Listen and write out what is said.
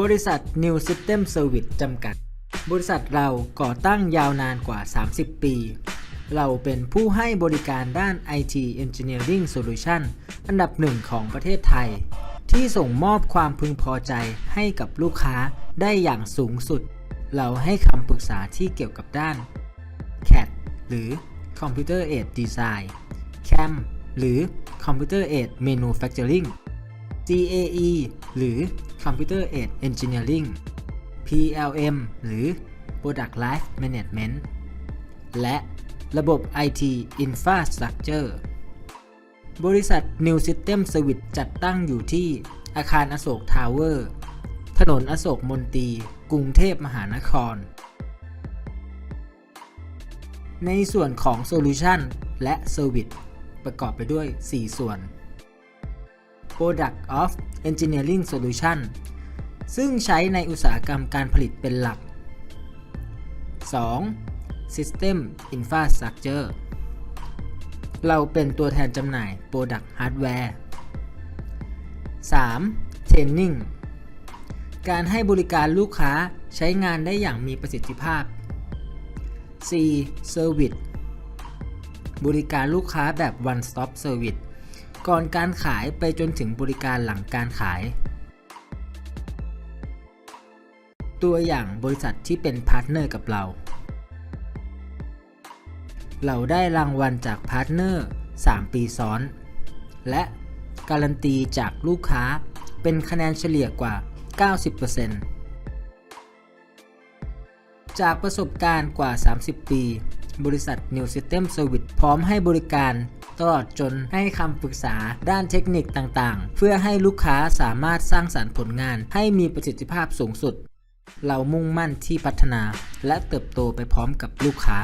บริษัท New System Service จำกัด บริษัทเราก่อตั้งยาวนานกว่า 30 ปี เราเป็นผู้ให้บริการด้าน IT Engineering Solution อันดับหนึ่งของประเทศไทย ที่ส่งมอบความพึงพอใจให้กับลูกค้าได้อย่างสูงสุด เราให้คำปรึกษาที่เกี่ยวกับด้าน CAD หรือ Computer Aided Design CAM หรือ Computer Aided Manufacturing CAE หรือ Computer Aided Engineering PLM หรือ Product Life Management และระบบ IT Infrastructure บริษัท New System Service จัดตั้งอยู่ที่อาคารอโศกทาวเวอร์ ถนนอโศกมนตรี กรุงเทพมหานคร ในส่วนของ Solution และ Service ประกอบไปด้วย 4 ส่วน Product of Engineering Solution ซึ่งใช้ในอุตสาหกรรมการผลิตเป็นหลัก 2. System Infrastructure เราเป็นตัวแทนจำหน่าย Product Hardware 3. Training การให้บริการลูกค้าใช้งานได้อย่างมีประสิทธิภาพ 4. Service บริการลูกค้าแบบ One Stop Service ก่อนการขายไปจนถึงบริการหลังการขาย ตัวอย่างบริษัทที่เป็นพาร์ทเนอร์กับเรา เราได้รางวัลจากพาร์ทเนอร์ 3 ปีซ้อน และการันตีจากลูกค้าเป็นคะแนนเฉลี่ยกว่า 90%จากประสบการณ์กว่า 30 ปี บริษัท New System Service พร้อมให้บริการ ตลอดจนให้คำปรึกษาด้านเทคนิคต่างๆ เพื่อให้ลูกค้าสามารถสร้างสรรค์ผลงานให้มีประสิทธิภาพสูงสุด เรามุ่งมั่นที่พัฒนาและเติบโตไปพร้อมกับลูกค้า